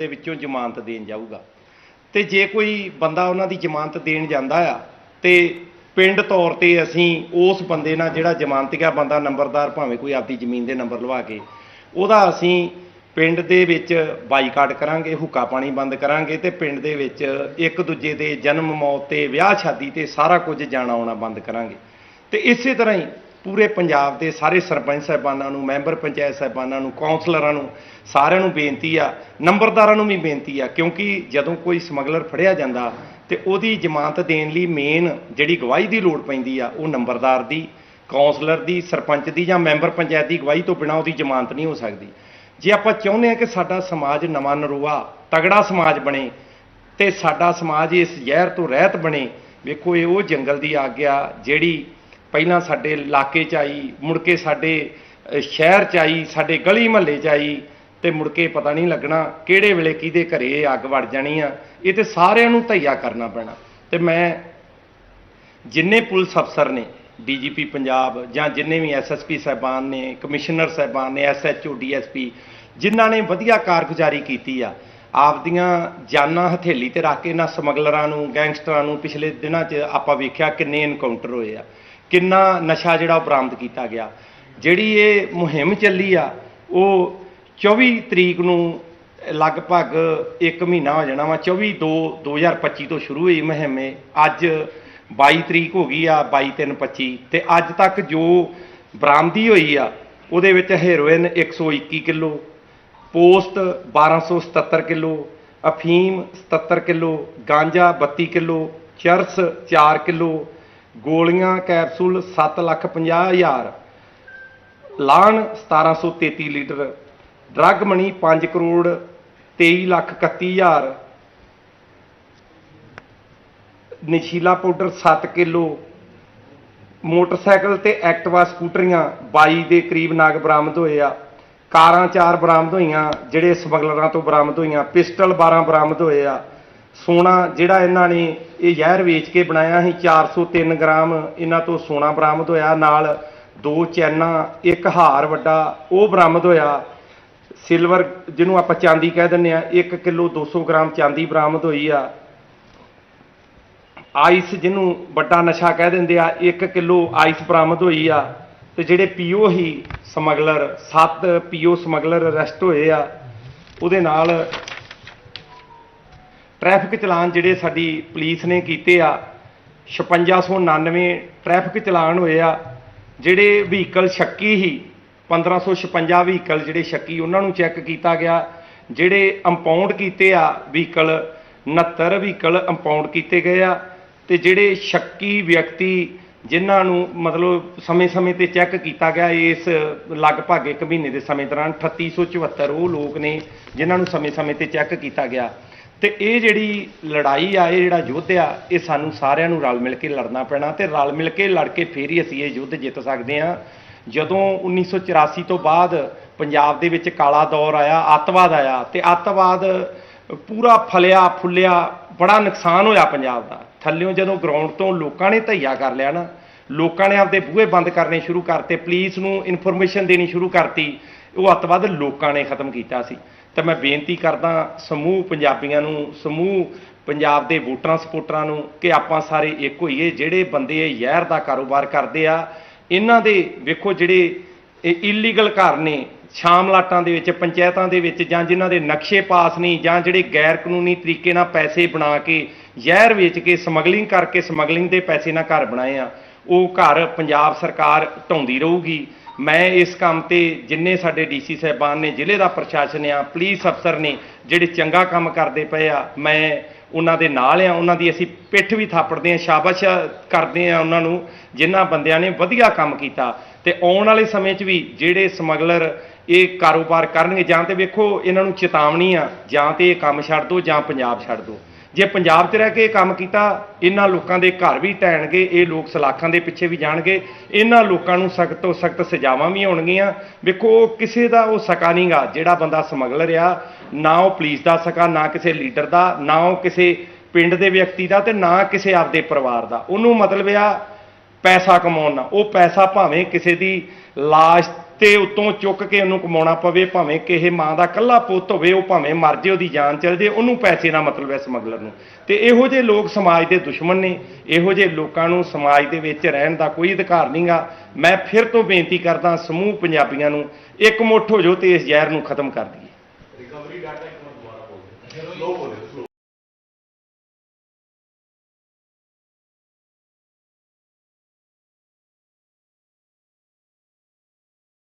ਦੇ ਵਿੱਚੋਂ ਜ਼ਮਾਨਤ ਦੇਣ ਜਾਊਗਾ। ਤੇ ਜੇ ਕੋਈ ਬੰਦਾ ਉਹਨਾਂ ਦੀ ਜ਼ਮਾਨਤ ਦੇਣ ਜਾਂਦਾ ਆ, ਤੇ ਪਿੰਡ ਤੌਰ ਤੇ ਅਸੀਂ ਉਸ ਬੰਦੇ ਨਾਲ ਜਿਹੜਾ ਜ਼ਮਾਨਤੀਆ ਬੰਦਾ ਨੰਬਰਦਾਰ ਭਾਵੇਂ ਕੋਈ ਆਪਦੀ ਜ਼ਮੀਨ ਦੇ ਨੰਬਰ ਲਵਾ ਕੇ, ਉਹਦਾ ਅਸੀਂ ਪਿੰਡ ਦੇ ਵਿੱਚ ਬਾਈਕਾਟ ਕਰਾਂਗੇ, ਹੁੱਕਾ ਪਾਣੀ ਬੰਦ ਕਰਾਂਗੇ ਤੇ ਪਿੰਡ ਦੇ ਵਿੱਚ ਇੱਕ ਦੂਜੇ ਦੇ ਜਨਮ ਮੌਤ ਤੇ ਵਿਆਹ ਸ਼ਾਦੀ ਤੇ ਸਾਰਾ ਕੁਝ ਜਾਣਾ ਆਉਣਾ ਬੰਦ ਕਰਾਂਗੇ। ਤੇ ਇਸੇ ਤਰ੍ਹਾਂ ਹੀ ਪੂਰੇ ਪੰਜਾਬ ਦੇ ਸਾਰੇ ਸਰਪੰਚ ਸਾਹਿਬਾਨਾਂ ਨੂੰ, ਮੈਂਬਰ ਪੰਚਾਇਤ ਸਾਹਿਬਾਨਾਂ ਨੂੰ ਕਾਉਂਸਲਰਾਂ ਨੂੰ ਸਾਰਿਆਂ ਨੂੰ ਬੇਨਤੀ ਆ, ਨੰਬਰਦਾਰਾਂ ਨੂੰ ਵੀ ਬੇਨਤੀ ਆ, ਕਿਉਂਕਿ ਜਦੋਂ ਕੋਈ ਸਮਗਲਰ ਫੜਿਆ ਜਾਂਦਾ ਤੇ ਉਹਦੀ ਜ਼ਮਾਨਤ ਦੇਣ ਲਈ ਮੇਨ ਜਿਹੜੀ ਗਵਾਹੀ ਦੀ ਲੋੜ ਪੈਂਦੀ ਆ, ਉਹ ਨੰਬਰਦਾਰ ਦੀ ਕਾਉਂਸਲਰ ਦੀ, ਸਰਪੰਚ ਦੀ ਜਾਂ ਮੈਂਬਰ ਪੰਚਾਇਤ ਦੀ ਗਵਾਹੀ ਤੋਂ ਬਿਨਾਂ ਉਹਦੀ ਜ਼ਮਾਨਤ ਨਹੀਂ ਹੋ ਸਕਦੀ। ਜੇ ਆਪਾਂ ਚਾਹੁੰਦੇ ਹਾਂ ਕਿ ਸਾਡਾ ਸਮਾਜ ਨਵਾਂ ਨਰੂਆ, ਤਗੜਾ ਸਮਾਜ ਬਣੇ ਤੇ ਸਾਡਾ ਸਮਾਜ ਇਸ ਜ਼ਹਿਰ ਤੋਂ ਰਹਿਤ ਬਣੇ, ਵੇਖੋ ਇਹ ਉਹ ਜੰਗਲ ਦੀ ਆਗਿਆ ਜਿਹੜੀ ਪਹਿਲਾਂ ਸਾਡੇ ਇਲਾਕੇ 'ਚ ਆਈ, ਮੁੜ ਕੇ ਸਾਡੇ ਸ਼ਹਿਰ 'ਚ ਆਈ, ਸਾਡੇ ਗਲੀ ਮਹੱਲੇ 'ਚ ਆਈ ਤੇ ਮੁੜ ਕੇ ਪਤਾ ਨਹੀਂ ਲੱਗਣਾ ਕਿਹੜੇ ਵੇਲੇ ਕਿਹਦੇ ਘਰੇ ਇਹ ਅੱਗ ਵੜ ਜਾਣੀ ਆ। ਇਹ ਤੇ ਸਾਰਿਆਂ ਨੂੰ ਧਈਆ ਕਰਨਾ ਪੈਣਾ। ਤੇ ਮੈਂ ਜਿੰਨੇ ਪੁਲਿਸ ਅਫਸਰ ਨੇ, ਡੀਜੀਪੀ ਪੰਜਾਬ ਜਾਂ ਜਿੰਨੇ ਵੀ ਐਸਐਸਪੀ ਸਾਹਿਬਾਨ ਨੇ, ਕਮਿਸ਼ਨਰ ਸਾਹਿਬਾਨ ਨੇ, ਐਸਐਚਓ, ਡੀਐਸਪੀ, ਜਿਨ੍ਹਾਂ ਨੇ ਵਧੀਆ ਕਾਰਗੁਜ਼ਾਰੀ ਕੀਤੀ ਆ, ਆਪਦੀਆਂ ਜਾਨਾਂ ਹਥੇਲੀ ਤੇ ਰੱਖ ਕੇ ਇਹਨਾਂ ਸਮਗਲਰਾਂ ਨੂੰ, ਗੈਂਗਸਟਰਾਂ ਨੂੰ ਪਿਛਲੇ ਦਿਨਾਂ 'ਚ ਆਪਾਂ ਵੇਖਿਆ ਕਿੰਨੇ ਐਨਕਾਊਂਟਰ ਹੋਏ ਆ। ਕਿੰਨਾ ਨਸ਼ਾ ਜਿਹੜਾ ਉਹ ਬਰਾਮਦ ਕੀਤਾ ਗਿਆ। ਜਿਹੜੀ ਇਹ ਮੁਹਿੰਮ ਚੱਲੀ ਆ, ਉਹ 24 ਤਰੀਕ ਨੂੰ ਲਗਭਗ 1 ਮਹੀਨਾ ਹੋ ਜਾਣਾ ਵਾ। 24 2 2025 ਤੋਂ ਸ਼ੁਰੂ ਹੋਈ ਮੁਹਿੰਮ ਇਹ। ਅੱਜ 22 ਤਰੀਕ ਹੋ ਗਈ ਆ 22 3 25 ਤੇ ਅੱਜ ਤੱਕ ਜੋ ਬਰਾਮਦੀ ਹੋਈ ਆ, ਉਹਦੇ ਵਿੱਚ ਹੈਰੋਇਨ 121 ਕਿਲੋ, ਪੋਸਟ 1277 ਕਿਲੋ, ਅਫੀਮ 77 ਕਿਲੋ, ਗਾਂਜਾ 32 ਕਿਲੋ, ਚਰਸ 4 ਕਿਲੋ ਗੋਲੀਆਂ, ਕੈਪਸੂਲ 7 ਲੱਖ 50 ਹਜ਼ਾਰ। ਲਾਣ 1733 litre. Drug money 5 crore 23 lakh 31 ਹਜ਼ਾਰ। ਨਸ਼ੀਲਾ ਪਾਊਡਰ 7 ਕਿਲੋ। ਮੋਟਰਸਾਈਕਲ ਤੇ ਐਕਟਿਵਾ ਸਕੂਟਰੀਆਂ 22 ਦੇ ਕਰੀਬ ਨਾਗ ਬਰਾਮਦ ਹੋਏ ਆ। ਕਾਰਾਂ ਚਾਰ ਬਰਾਮਦ ਹੋਈਆਂ, ਜਿਹੜੇ ਸਮਗਲਰਾਂ ਤੋਂ ਬਰਾਮਦ ਹੋਈਆਂ। ਪਿਸਟਲ 12 ਬਰਾਮਦ ਹੋਏ ਆ। ਸੋਨਾ ਜਿਹੜਾ ਇਹਨਾਂ ਨੇ ਇਹ ਜ਼ਹਿਰ ਵੇਚ ਕੇ ਬਣਾਇਆ ਸੀ 403 ਗ੍ਰਾਮ ਇਹਨਾਂ ਤੋਂ ਸੋਨਾ ਬਰਾਮਦ ਹੋਇਆ, ਨਾਲ ਦੋ ਚੈਨਾ, ਇੱਕ ਹਾਰ ਵੱਡਾ, ਉਹ ਬਰਾਮਦ ਹੋਇਆ। ਸਿਲਵਰ ਜਿਹਨੂੰ ਆਪਾਂ ਚਾਂਦੀ ਕਹਿ ਦਿੰਦੇ ਆ 1 ਕਿਲੋ 200 ਗ੍ਰਾਮ ਚਾਂਦੀ ਬਰਾਮਦ ਹੋਈ ਆ। ਆਈਸ ਜਿਹਨੂੰ ਵੱਡਾ ਨਸ਼ਾ ਕਹਿ ਦਿੰਦੇ ਆ 1 ਕਿਲੋ ਆਈਸ ਬਰਾਮਦ ਹੋਈ ਆ। ਤੇ ਜਿਹੜੇ ਪੀਓ ਹੀ ਸਮਗਲਰ 7 ਪੀਓ ਸਮਗਲਰ ਅਰੈਸਟ ਹੋਏ ਆ, ਉਹਦੇ ਨਾਲ ਟ੍ਰੈਫਿਕ ਚਲਾਨ ਜਿਹੜੇ ਸਾਡੀ ਪੁਲਿਸ ਨੇ ਕੀਤੇ ਆ 5699 ਟ੍ਰੈਫਿਕ ਚਲਾਨ ਹੋਏ ਆ, ਜਿਹੜੇ ਵਹੀਕਲ ਸ਼ੱਕੀ ਹੀ 1556 ਵਹੀਕਲ ਜਿਹੜੇ ਸ਼ੱਕੀ, ਉਹਨਾਂ ਨੂੰ ਚੈੱਕ ਕੀਤਾ ਗਿਆ। ਜਿਹੜੇ ਇੰਪਾਊਂਡ ਕੀਤੇ ਆ ਵਹੀਕਲ 69 ਵਹੀਕਲ ਇੰਪਾਊਂਡ ਕੀਤੇ ਗਏ ਆ ਤੇ ਜਿਹੜੇ ਸ਼ੱਕੀ ਵਿਅਕਤੀ ਜਿਨ੍ਹਾਂ ਨੂੰ ਮਤਲਬ ਸਮੇਂ-ਸਮੇਂ ਤੇ ਚੈੱਕ ਕੀਤਾ ਗਿਆ, ਇਸ ਲਗਭਗ ਇੱਕ ਮਹੀਨੇ ਦੇ ਸਮੇਂ ਦੌਰਾਨ 3874 ਉਹ ਲੋਕ ਨੇ ਜਿਨ੍ਹਾਂ ਨੂੰ ਸਮੇਂ-ਸਮੇਂ ਤੇ ਚੈੱਕ ਕੀਤਾ ਗਿਆ। ਤੇ ਇਹ ਜਿਹੜੀ ਲੜਾਈ ਆ, ਇਹ ਜਿਹੜਾ ਯੁੱਧ ਆ, ਇਹ ਸਾਨੂੰ ਸਾਰਿਆਂ ਨੂੰ ਰਲ ਮਿਲ ਕੇ ਲੜਨਾ ਪੈਣਾ ਤੇ ਰਲ ਮਿਲ ਕੇ ਲੜ ਕੇ ਫੇਰ ਹੀ ਅਸੀਂ ਇਹ ਯੁੱਧ ਜਿੱਤ ਸਕਦੇ ਹਾਂ। ਜਦੋਂ 1984 ਤੋਂ ਬਾਅਦ ਪੰਜਾਬ ਦੇ ਵਿੱਚ ਕਾਲਾ ਦੌਰ ਆਇਆ, ਅੱਤਵਾਦ ਆਇਆ ਤੇ ਅੱਤਵਾਦ ਪੂਰਾ ਫਲਿਆ, ਫੁੱਲਿਆ, ਬੜਾ ਨੁਕਸਾਨ ਹੋਇਆ ਪੰਜਾਬ ਦਾ। ਥੱਲਿਓਂ ਜਦੋਂ ਗਰਾਊਂਡ ਤੋਂ ਲੋਕਾਂ ਨੇ ਧਈਆ ਕਰ ਲਿਆ ਨਾ, ਲੋਕਾਂ ਨੇ ਆਪਦੇ ਬੂਹੇ ਬੰਦ ਕਰਨੇ ਸ਼ੁਰੂ ਕਰਤੇ, ਪੁਲਿਸ ਨੂੰ ਇਨਫੋਰਮੇਸ਼ਨ ਦੇਣੀ ਸ਼ੁਰੂ ਕਰਤੀ, ਉਹ ਅੱਤਵਾਦ ਲੋਕਾਂ ਨੇ ਖਤਮ ਕੀਤਾ ਸੀ। ਤਾਂ ਮੈਂ ਬੇਨਤੀ ਕਰਦਾ ਸਮੂਹ ਪੰਜਾਬੀਆਂ ਨੂੰ, ਸਮੂਹ ਪੰਜਾਬ ਦੇ ਵੋਟਰਾਂ ਸਪੋਰਟਰਾਂ ਨੂੰ ਕਿ ਆਪਾਂ ਸਾਰੇ ਇੱਕ ਹੋਈਏ, ਜਿਹੜੇ ਬੰਦੇ ਇਹ ਜ਼ਹਿਰ ਦਾ ਕਾਰੋਬਾਰ ਕਰਦੇ ਆ, ਇਹਨਾਂ ਦੇ ਵੇਖੋ ਜਿਹੜੇ ਇਹ ਇਲੀਗਲ ਘਰ ਨੇ, ਸ਼ਾਮ ਲਾਟਾਂ ਦੇ ਵਿੱਚ, ਪੰਚਾਇਤਾਂ ਦੇ ਵਿੱਚ, ਜਾਂ ਜਿਨ੍ਹਾਂ ਦੇ ਨਕਸ਼ੇ ਪਾਸ ਨਹੀਂ, ਜਾਂ ਜਿਹੜੇ ਗੈਰ ਕਾਨੂੰਨੀ ਤਰੀਕੇ ਨਾਲ ਪੈਸੇ ਬਣਾ ਕੇ, ਜ਼ਹਿਰ ਵੇਚ ਕੇ, ਸਮਗਲਿੰਗ ਕਰਕੇ, ਸਮਗਲਿੰਗ ਦੇ ਪੈਸੇ ਨਾਲ ਘਰ ਬਣਾਏ ਆ, ਉਹ ਘਰ ਪੰਜਾਬ ਸਰਕਾਰ ਢਾਉਂਦੀ ਰਹੂਗੀ। ਮੈਂ ਇਸ ਕੰਮ ਤੇ ਜਿੰਨੇ ਸਾਡੇ ਡੀਸੀ ਸਾਹਿਬਾਨ ਨੇ, ਜ਼ਿਲ੍ਹੇ ਦਾ ਪ੍ਰਸ਼ਾਸਨ ਆ ਪੁਲਿਸ ਅਫਸਰ ਨੇ, ਜਿਹੜੇ ਚੰਗਾ ਕੰਮ ਕਰਦੇ ਪਏ ਆ, ਮੈਂ ਉਹਨਾਂ ਦੇ ਨਾਲ ਆ, ਉਹਨਾਂ ਦੀ ਅਸੀਂ ਪਿੱਠ ਵੀ ਥਾਪੜਦੇ ਆ, ਸ਼ਾਬਾਸ਼ ਕਰਦੇ ਆ ਉਹਨਾਂ ਨੂੰ ਜਿਨ੍ਹਾਂ ਬੰਦਿਆਂ ਨੇ ਵਧੀਆ ਕੰਮ ਕੀਤਾ। ਤੇ ਆਉਣ ਵਾਲੇ ਸਮੇਂ 'ਚ ਵੀ ਜਿਹੜੇ ਸਮਗਲਰ ਇਹ ਕਾਰੋਬਾਰ ਕਰਨਗੇ, ਜਾਂ ਤੇ ਵੇਖੋ, ਇਹਨਾਂ ਨੂੰ ਚੇਤਾਵਨੀ ਆ, ਜਾਂ ਤੇ ਇਹ ਕੰਮ ਛੱਡ ਦਿਓ ਜਾਂ ਪੰਜਾਬ ਛੱਡ ਦਿਓ ਜੇ ਪੰਜਾਬ 'ਚ ਰਹਿ ਕੇ ਇਹ ਕੰਮ ਕੀਤਾ, ਇਹਨਾਂ ਲੋਕਾਂ ਦੇ ਘਰ ਵੀ ਢਹਿਣਗੇ ਇਹ ਲੋਕ ਸਲਾਖਾਂ ਦੇ ਪਿੱਛੇ ਵੀ ਜਾਣਗੇ, ਇਹਨਾਂ ਲੋਕਾਂ ਨੂੰ ਸਖਤ ਤੋਂ ਸਖਤ ਸਜ਼ਾਵਾਂ ਵੀ ਹੋਣਗੀਆਂ ਵੇਖੋ ਕਿਸੇ ਦਾ ਉਹ ਸਕਾ ਨਹੀਂਗਾ, ਜਿਹੜਾ ਬੰਦਾ ਸਮਗਲਰ ਆ, ਨਾ ਉਹ ਪੁਲਿਸ ਦਾ ਸਕਾ, ਨਾ ਕਿਸੇ ਲੀਡਰ ਦਾ, ਨਾ ਉਹ ਕਿਸੇ ਪਿੰਡ ਦੇ ਵਿਅਕਤੀ ਦਾ ਤੇ ਨਾ ਕਿਸੇ ਆਪਦੇ ਪਰਿਵਾਰ ਦਾ। ਉਹਨੂੰ ਮਤਲਬ ਆ ਪੈਸਾ ਕਮਾਉਣ ਨਾਲ ਉਹ ਪੈਸਾ ਭਾਵੇਂ ਕਿਸੇ ਦੀ ਲਾਸ਼ ਤੇ ਉਤੋਂ ਚੁੱਕ ਕੇ ਉਹਨੂੰ ਕਮਾਉਣਾ ਪਵੇ, ਭਾਵੇਂ ਕਿਸੇ ਮਾਂ ਦਾ ਕੱਲਾ ਪੁੱਤ ਹੋਵੇ, ਉਹ ਭਾਵੇਂ ਮਰ ਜੇ, ਉਹਦੀ ਜਾਨ ਚਲ ਜੇ, ਉਹਨੂੰ ਪੈਸੇ ਦਾ ਮਤਲਬ ਹੈ ਸਮਗਲਰ ਨੂੰ। ਤੇ ਇਹੋ ਜਿਹੇ ਲੋਕ ਸਮਾਜ ਦੇ ਦੁਸ਼ਮਣ ਨੇ। ਇਹੋ ਜਿਹੇ ਲੋਕਾਂ ਨੂੰ ਸਮਾਜ ਦੇ ਵਿੱਚ ਰਹਿਣ ਦਾ ਕੋਈ ਅਧਿਕਾਰ ਨਹੀਂਗਾ। ਮੈਂ ਫਿਰ ਤੋਂ ਬੇਨਤੀ ਕਰਦਾ ਸਮੂਹ ਪੰਜਾਬੀਆਂ ਨੂੰ, ਇੱਕ ਮੁੱਠ ਹੋ ਜਾਓ ਤੇ ਇਸ ਜ਼ਹਿਰ ਨੂੰ ਖਤਮ ਕਰ ਦਿਓ